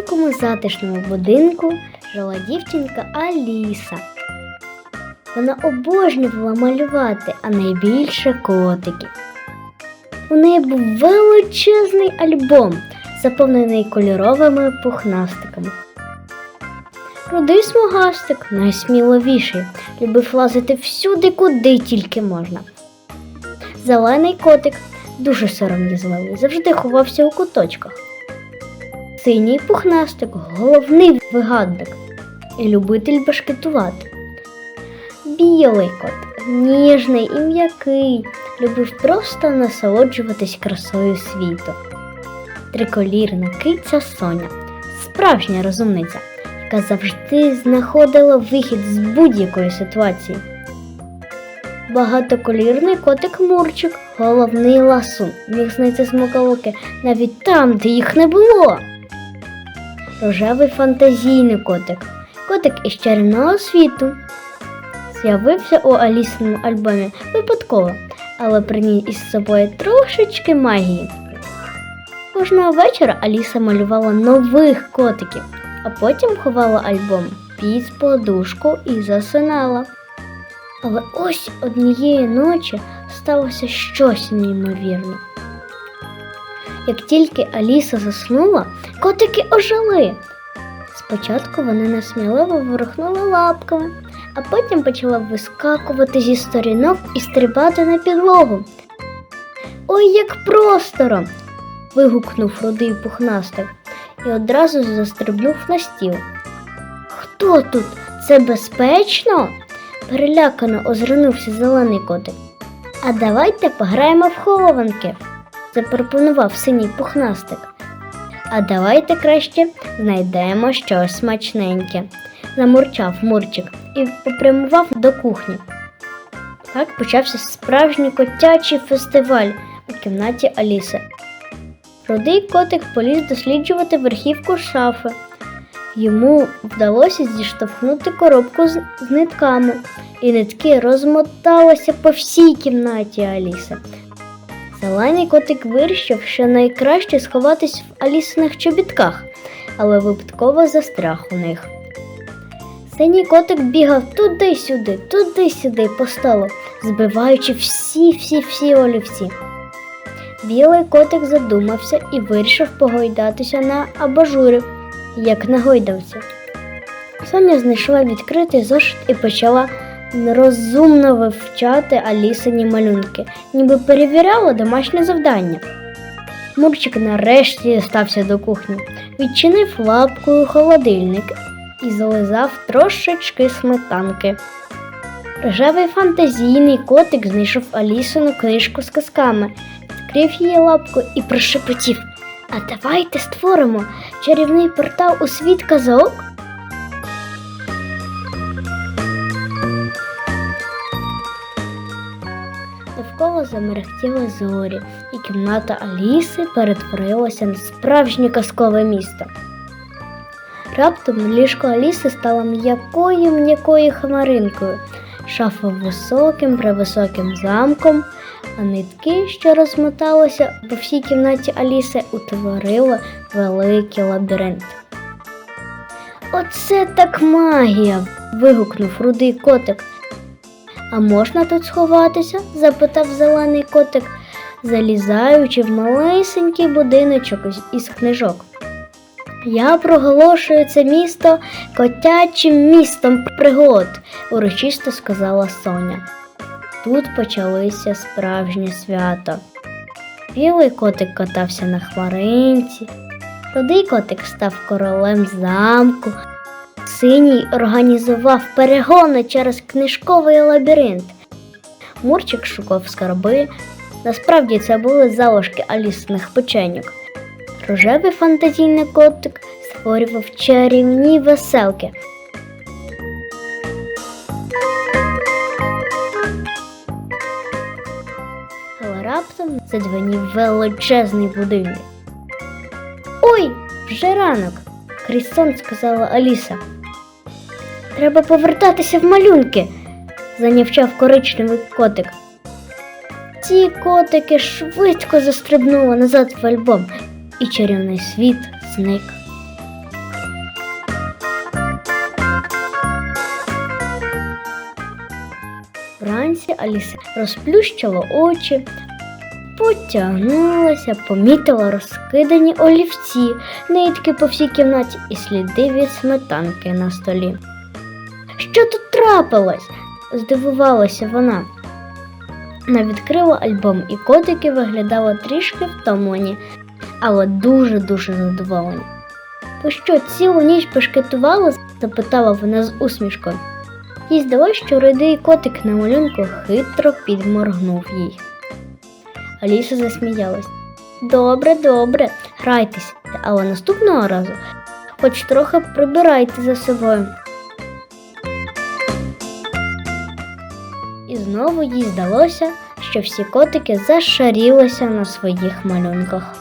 маленькому затишному будинку жила дівчинка Аліса. Вона обожнювала малювати, а найбільше котиків. У неї був величезний альбом, заповнений кольоровими пухнастиками. Рудий смугастик найсміливіший, любив лазити всюди, куди тільки можна. Зелений котик дуже сором'язливий, завжди ховався у куточках. Синій пухнастик головний вигадник і любитель башкетувати. Білий кот ніжний і м'який, любив просто насолоджуватись красою світу. Триколірна киця Соня, справжня розумниця, яка завжди знаходила вихід з будь-якої ситуації. Багатоколірний котик Мурчик, головний ласун, міг знайти смаколики навіть там, де їх не було. Рожевий фантазійний котик, котик із чарівного світу. З'явився у Алісиному альбомі випадково, але приніс із собою трошечки магії. Кожного вечора Аліса малювала нових котиків, а потім ховала альбом під подушку і засинала. Але ось однієї ночі сталося щось неймовірне. Як тільки Аліса заснула, котики ожили. Спочатку вони несміливо ворухнули лапками, а потім почала вискакувати зі сторінок і стрибати на підлогу. Ой, як просторо! вигукнув рудий пухнастик і одразу застрибнув на стіл. Хто тут? Це безпечно? перелякано озирнувся зелений котик. А давайте пограємо в хованки, запропонував синій пухнастик. А давайте краще знайдемо щось смачненьке, замурчав Мурчик і попрямував до кухні. Так почався справжній котячий фестиваль у кімнаті Аліси. Рудий котик поліз досліджувати верхівку шафи. Йому вдалося зіштовхнути коробку з, нитками, і нитки розмоталися по всій кімнаті Аліси. Зелений котик вирішив, що найкраще сховатись в Алісиних чобітках, але випадково застряг у них. Синій котик бігав туди-сюди, туди-сюди по столу, збиваючи всі-всі-всі олівці. Білий котик задумався і вирішив погойдатися на абажурі, як на гойдавці. Соня знайшла відкритий зошит і почала розумно вивчати Алісині малюнки, ніби перевіряла домашнє завдання. Мурчик нарешті стався до кухні, відчинив лапкою холодильник і зализав трошечки сметанки. Рожевий фантазійний котик знайшов Алісину книжку з казками, відкрив її лапку і прошепотів. А давайте створимо чарівний портал у світ казок. Замерехтіли зорі, і кімната Аліси перетворилася на справжнє казкове місто. Раптом ліжко Аліси стало м'якою м'якою хмаринкою, шафа високим превисоким замком, а нитки, що розмоталися по всій кімнаті Аліси, утворили великий лабіринт. Оце так магія. вигукнув рудий котик. А можна тут сховатися? запитав зелений котик, залізаючи в малесенький будиночок із- книжок. Я проголошую це місто котячим містом пригод, урочисто сказала Соня. Тут почалися справжнє свято. Білий котик катався на хмаринці, рудий котик став королем замку, синій організував перегони через книжковий лабіринт. Мурчик шукав скарби. Насправді це були залишки алісних печеньок. Рожевий фантазійний котик створював чарівні веселки. Але раптом задзвонів величезний будильник. Ой, вже ранок, крізь сказала Аліса. Треба повертатися в малюнки, занівчав коричневий котик. Ці котики швидко застрибнули назад в альбом, і чарівний світ зник. Вранці Аліса розплющила очі, потягнулася, помітила розкидані олівці, нитки по всій кімнаті і сліди від сметанки на столі. Що тут трапилось? здивувалася вона. Вона відкрила альбом, і котики виглядали трішки втомлені, але дуже-дуже задоволені. Ви що, цілу ніч пешкетували? запитала вона з усмішкою. Їй здалося, що рудий котик на малюнку хитро підморгнув їй. Аліса засміялась. Добре, добре, грайтеся, але наступного разу хоч трохи прибирайте за собою. Знову їй здалося, що всі котики зашарілися на своїх малюнках.